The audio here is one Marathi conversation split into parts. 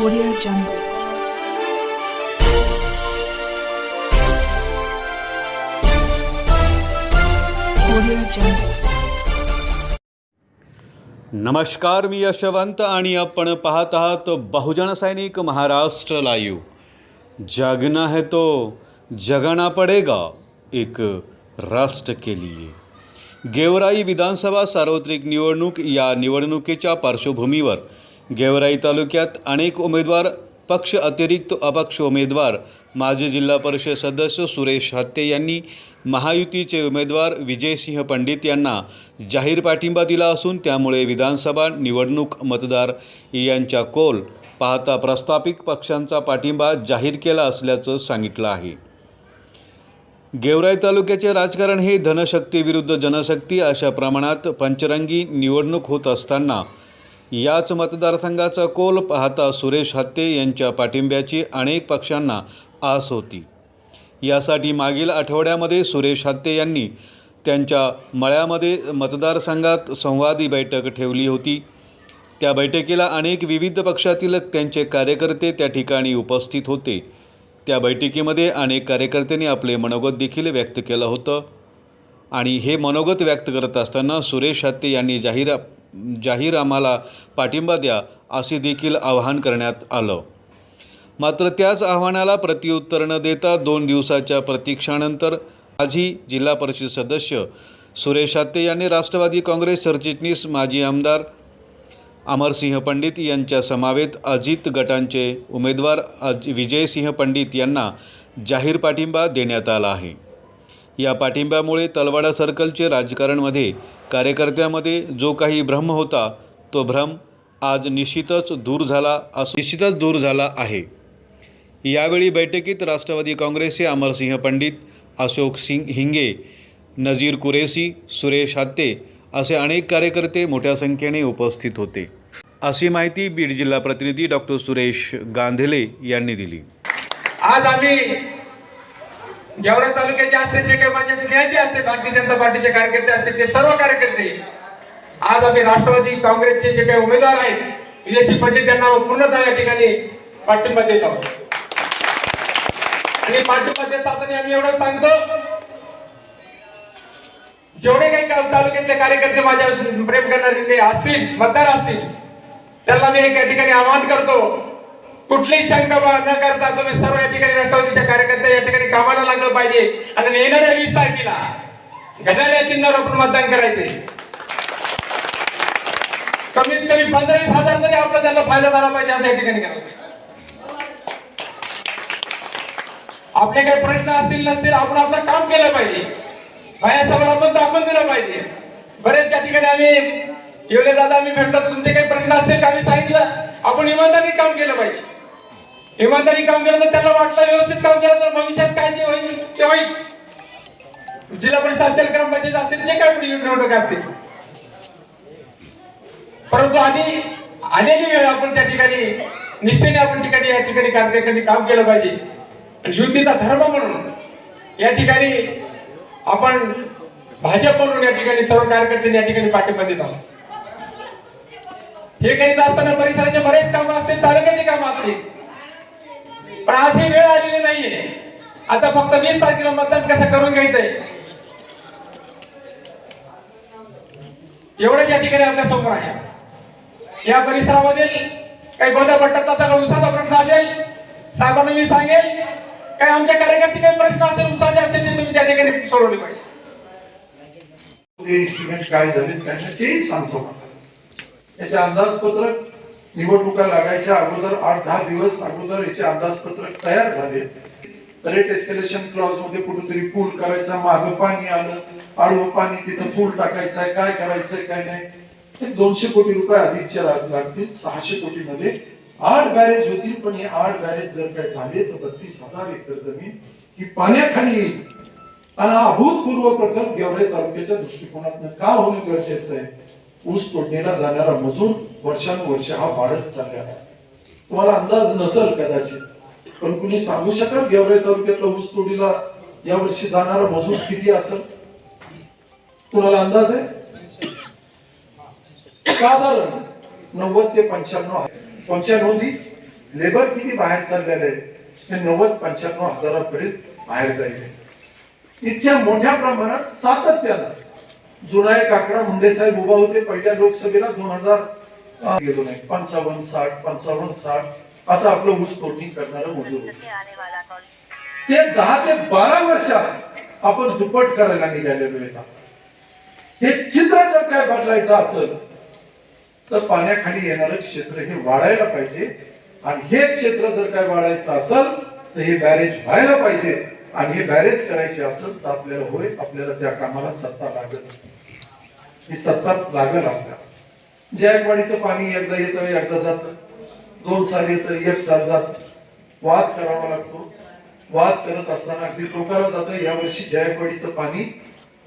Audio Jungle. Audio Jungle. नमस्कार मी यशवंत आणि आपण पाहत आहात बहुजन सैनिक महाराष्ट्र लाईव्ह जगना है तो जगना पडेगा एक राष्ट्र के लिए गेवराई विधानसभा सार्वत्रिक निवडणूक या निवडणुकीच्या पार्श्वभूमीवर गेवराई तालुक्यात अनेक उमेदवार पक्ष अतिरिक्त अपक्ष उमेदवार माजी जिल्हा परिषद सदस्य सुरेश हत्ते यांनी महायुतीचे उमेदवार विजयसिंह पंडित यांना जाहीर पाठिंबा दिला असून त्यामुळे विधानसभा निवडणूक मतदार यांच्या कोल पाहता प्रस्थापित पक्षांचा पाठिंबा जाहीर केला असल्याचं सांगितलं आहे. गेवराई तालुक्याचे राजकारण हे धनशक्ती विरुद्ध जनशक्ती अशा प्रमाणात पंचरंगी निवडणूक होत असताना याच मतदारसंघाचा कोल पाहता सुरेश हत्ते यांच्या पाठिंब्याची अनेक पक्षांना आस होती. यासाठी मागील आठवड्यामध्ये सुरेश हत्ते यांनी त्यांच्या मळ्यामध्ये मतदारसंघात संवादी बैठक ठेवली होती. त्या बैठकीला अनेक विविध पक्षातील त्यांचे कार्यकर्ते त्या ठिकाणी उपस्थित होते. त्या बैठकीमध्ये अनेक कार्यकर्त्यांनी आपले मनोगत देखील व्यक्त केलं होतं. आणि हे मनोगत व्यक्त करत असताना सुरेश हत्ते यांनी जाहीर जाहीर आम्हाला पाठिंबा द्या असे देखील आवाहन करण्यात आलं. मात्र त्याच आव्हानाला प्रत्युत्तर न देता दोन दिवसाच्या प्रतीक्षानंतर माजी जिल्हा परिषद सदस्य सुरेश हत्ते यांनी राष्ट्रवादी काँग्रेस सरचिटणीस माजी आमदार अमरसिंह पंडित यांच्या समावेत अजित गटांचे उमेदवार अज विजयसिंह पंडित यांना जाहीर पाठिंबा देण्यात आला आहे. या पाठिंब्यामुळे तलवाडा सर्कलचे राजकारणमध्ये कार्यकर्त्यामध्ये जो काही भ्रम होता तो भ्रम आज निश्चितच दूर झाला असो निश्चितच दूर झाला आहे. यावेळी बैठकीत राष्ट्रवादी काँग्रेसचे अमरसिंह पंडित अशोक सिंग हिंगे नजीर कुरेशी सुरेश हत्ते असे अनेक कार्यकर्ते मोठ्या संख्येने उपस्थित होते. अशी माहिती बीड जिल्हा प्रतिनिधी डॉक्टर सुरेश गांधेले यांनी दिली. आज आम्ही गेवरा तालुक्याचे असतील जे काही माझ्या स्नेहाचे असतील भारतीय जनता पार्टीचे कार्यकर्ते असतील ते सर्व कार्यकर्ते. आज आम्ही राष्ट्रवादी काँग्रेसचे जे काही उमेदवार आहेत विजयसिंग पंडित यांना पूर्णतः या ठिकाणी पाठिंबा देत आहोत. आणि पाठिंबा देत असताना आम्ही एवढं सांगतो जेवढे काही तालुक्यातले कार्यकर्ते माझ्या प्रेम करणारे असतील मतदार असतील त्यांना मी एक या ठिकाणी आवाहन करतो कुठलीही शंका बा- न करता तुम्ही सर्व या ठिकाणी राष्ट्रवादीच्या कार्यकर्ते या ठिकाणी कामाला लागलं पाहिजे. आणि येणाऱ्या वीस तारखेला गजाल्या या चिन्हावर आपण मतदान करायचे कमीत कमी पंधरा वीस हजार तरी आपला त्यांना फायदा झाला पाहिजे असं या ठिकाणी करायला पाहिजे. आपले काही प्रश्न असतील नसतील आपण आपलं काम केलं पाहिजे. बायासमोर आपण दाखवून दिलं पाहिजे. बरेच या ठिकाणी आम्ही येवले दादा आम्ही भेटलो तुमचे काही प्रश्न असतील का? आम्ही सांगितलं. आपण इमानदारी काम केलं पाहिजे. इमानदारी काम केलं तर त्याला वाटलं व्यवस्थित काम केलं तर भविष्यात काय जे होईल ते होईल. जिल्हा परिषद असेल ग्रामपंचायत असतील जे काय निवडणूक असतील. परंतु आधी आलेली वेळ आपण त्या ठिकाणी निष्ठेने आपण ठिकाणी या ठिकाणी कार्यकर्त्यांनी काम केलं पाहिजे. युतीचा धर्म म्हणून या ठिकाणी आपण भाजप म्हणून या ठिकाणी सर्व कार्यकर्त्यांनी या ठिकाणी पाठिंबा देत आहोत. हे करीत असताना परिसराचे बरेच कामं असतील तालुक्याची कामं असतील. पण आज ही वेळ आलेली नाहीये. आता फक्त वीस तारखेला मतदान कसं करून घ्यायचंय? एवढंच या ठिकाणी आपल्यासमोर आहे. या परिसरामधील काही गोंधळ पट्ट्याचा उसाचा प्रश्न असेल. साहेबांना मी सांगेल काही आमच्या कार्यकर्ते काही प्रश्न असेल उसाचे असेल ते तुम्ही त्या ठिकाणी सोडवले पाहिजे. इन्स्ट्रुमेंट काय झाले त्यांना नाही तेही सांगतो. त्याचे अंदाजपत्रक निवडणुका लागायच्या अगोदर आठ दहा दिवस अगोदर याचे अंदाजपत्रक तयार झाले. रेट एस्केलेशन क्लॉजमध्ये कुठेतरी पूल करायचा माग पाणी आलं आडवं पाणी तिथं पूल टाकायचंय काय करायचंय काय नाही. हे दोनशे कोटी रुपये अधिकचे लागतील सहाशे कोटी मध्ये आठ बॅरेज होतील पण हे आठ बॅरेज जर काय झाले तर बत्तीस हजार एकर जमीन ही पाण्याखाली येईल. आणि हा अभूतपूर्व प्रकल्प गेवराई तालुक्याच्या दृष्टिकोनातून का होणं गरजेचं आहे? ऊस तोडणीला जाणारा मजूर वर्षानुवर्ष हा वाढत चालला. आहे तुम्हाला अंदाज नसेल कदाचित पण कुणी सांगू शकाल गेवराई तालुक्यातला ऊस तोडीला या वर्षी जाणारा मजूर किती असेल? कुणाला अंदाज आहे? साधारण नव्वद ते पंच्याण्णव पंच्याण्णव दी लेबर किती बाहेर चाललेले आहे ते नव्वद पंच्याण्णव हजारापर्यंत बाहेर जाईल. इतक्या मोठ्या प्रमाणात सातत्यानं जुना एक आकडा मुंडे साहेब उभा होते. पहिल्या लोकसभेला दोन हजार गेलो नाही. पंचावन्न साठ पंचावन्न साठ असं आपलं ऊस तोडणी करणारं मजूर ते दहा ते बारा वर्षात आपण दुप्पट करायला निघालेलो येतात हे चित्र जर काय बदलायचं असेल तर पाण्याखाली येणारं क्षेत्र हे वाढायला पाहिजे. आणि हे क्षेत्र जर काय वाढायचं असेल तर हे बॅरेज व्हायला पाहिजे. आणि हे बॅरेज करायचे असेल तर आपल्याला होय आपल्याला त्या कामाला सत्ता लागल. ही सत्ता लागल आपल्याला. जायकवाडीचं पाणी एकदा येतं एकदा जातं. दोन साल येतं एक साल जात. वाद करावा लागतो. वाद करत असताना अगदी टोकाला जातं यावर्षी जायकवाडीचं पाणी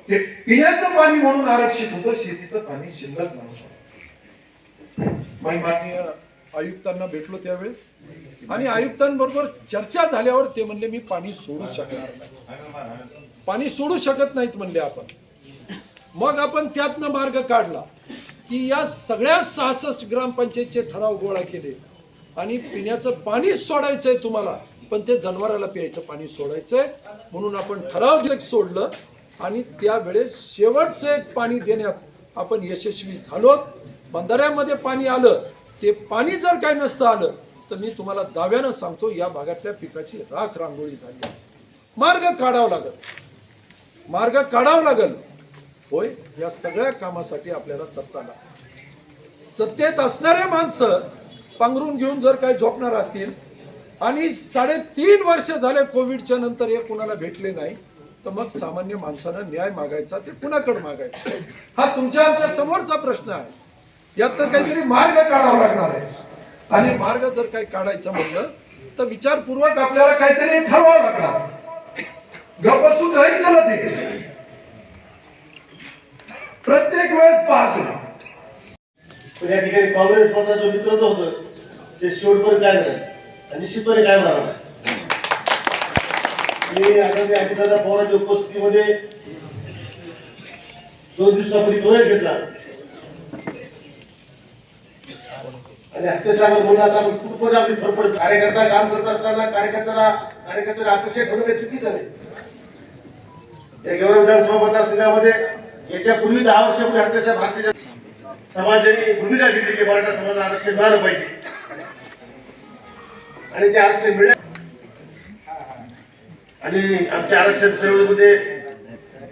हे पिण्याचं पाणी म्हणून आरक्षित होतं शेतीचं पाणी शिल्लक नव्हतं माननीय आयुक्तांना भेटलो त्यावेळेस. आणि आयुक्तांबरोबर चर्चा झाल्यावर ते म्हणले मी पाणी सोडू शकणार नाही. पाणी सोडू शकत नाहीत म्हणले आपण. मग आपण त्यातनं मार्ग काढला की या सगळ्या सहासष्ट ग्रामपंचायतचे ठराव गोळा केले. आणि पिण्याचं पाणी सोडायचंय तुम्हाला पण ते जनावराला प्यायचं पाणी सोडायचंय. म्हणून आपण ठराव सोडलं. आणि त्यावेळेस शेवटचं एक पाणी देण्यात आपण यशस्वी झालो. बंधाऱ्यामध्ये पाणी आलं. ते पाणी जर काय नसतं आलं तर मी तुम्हाला दाव्यानं सांगतो या भागातल्या पिकाची राख रांगोळी झाली मार्ग काढावा लागल. मार्ग काढावा लागल. होय या सगळ्या कामासाठी आपल्याला सत्ता लागते. सत्तेत असणारे माणसं पांघरून घेऊन जर काही झोपणार असतील आणि साडेतीन वर्ष झाले कोविडच्या नंतर हे कुणाला भेटले नाही तर मग सामान्य माणसानं न्याय मागायचा ते कुणाकडे मागायचा? हा तुमच्या आमच्या समोरचा प्रश्न आहे. यात तर काहीतरी मार्ग काढावा लागणार आहे. आणि मार्ग जर काही काढायचा म्हणलं तर विचारपूर्वक आपल्याला काहीतरी ठरवावं लागणार. गप्प बसून राहायचं ना ते प्रत्येक वेळेस पाहतो. या ठिकाणी काँग्रेस पक्षाचं जो मित्र जो होतं ते शेवटपर्यंत काय नाही आणि निश्चितपणे काय राहणार मी आता त्या अजितदादा पवारांच्या उपस्थितीमध्ये दोन दिवसापूर्वी डोळे घेतला. आणि अत्याचार म्हणून आता आपण कुठपर्यंत आपली फरक पडत. कार्यकर्ता काम करत असताना कार्यकर्त्याला कार्यकर्त्याला अपेक्षा ठेवणं काही चुकीचं नाही या गेवरा विधानसभा मतदारसंघामध्ये याच्यापूर्वी दहा वर्षापूर्वी अत्याचार भारतीय समाजाने भूमिका घेतली की मराठा समाजाला आरक्षण मिळालं पाहिजे. आणि ते आरक्षण मिळालं. आणि आमच्या आरक्षण चळवळीमध्ये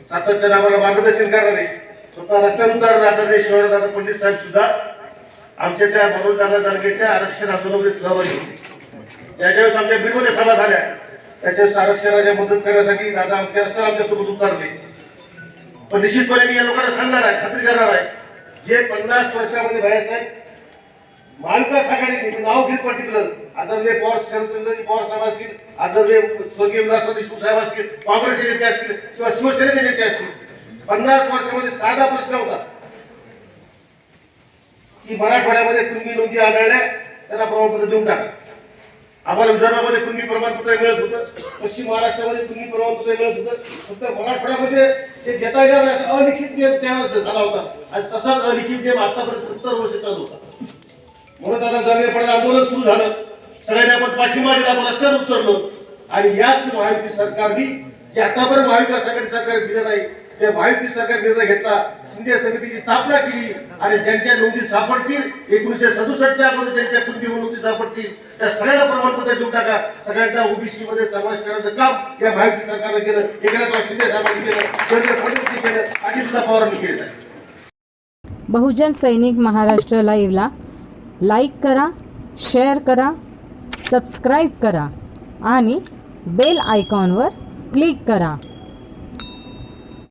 सातत्याने आम्हाला मार्गदर्शन करणारे स्वतः रस्त्यानुसार उतारणारे आदरणीय आता पंडित साहेब सुद्धा आमच्या त्या मनोजदादा तालुक्याच्या आरक्षण आंदोलनामध्ये सहभागी होते. त्याच्यावेळेस आमच्या बीडमध्ये सभा झाल्या. त्याच्यावेळेस आरक्षणाच्या मदत करण्यासाठी दादा आमच्या रस्त्यावर आमच्यासोबत उतरले. पण निश्चितपणे मी या लोकांना सांगणार आहे खात्री करणार आहे जे पन्नास वर्षामध्ये बाळासाहेब महाविकास आघाडीने म्हणजे मी नाव घेईल पर्टिक्युलर आदरणीय पवार शरदचंद्रजी पवार साहेब असतील आदरणीय स्वर्गीय विलासराव देशमुख साहेब असतील काँग्रेसचे नेते असतील किंवा शिवसेनेचे नेते असतील पन्नास वर्षामध्ये साधा प्रश्न होता. की मराठवाड्यामध्ये कुणबी नोंदी आढळल्या त्यांना प्रमाणपत्र देऊन टाका. आम्हाला विदर्भामध्ये कुणबी प्रमाणपत्र मिळत होतं पश्चिम महाराष्ट्रामध्ये कुणबी प्रमाणपत्र मिळत होतं. फक्त मराठवाड्यामध्ये ते घेता येणार नाही असा अलिखित नियम त्यावेळेस झाला होता. आणि तसाच अलिखित नियम आतापर्यंत सत्तर वर्ष चालू होता. म्हणून आता जरण्यापडे आंदोलन सुरू झालं. सगळ्यांनी आपण पाठिंबा दिला आपण रस्त्यावर उतरलो. आणि याच महायुती सरकारनी जे आतापर्यंत महाविकास आघाडी सरकारने दिलं नाही त्या महायुती सरकार निर्णय घेतला शिंदे समितीची स्थापना केली आणि ज्यांच्या नोंदी सापडतील. एकोणीशे सदुसष्टच्या अगोदर त्यांच्या कुणबी नोंदी सापडतील. त्या सगळ्यांना प्रमाणपत्र देऊ टाका. सगळ्यांचा ओबीसी मध्ये समावेश करण्याचं काम या महायुती सरकारने केलं. एकनाथराव शिंदे साहेबांनी केलं. देवेंद्र फडणवीस केलं. अजितदा पवारांनी केलं. बहुजन सैनिक महाराष्ट्र लाईव्हला लाईक करा शेअर करा सबस्क्राईब करा आणि बेल आयकॉनवर क्लिक करा.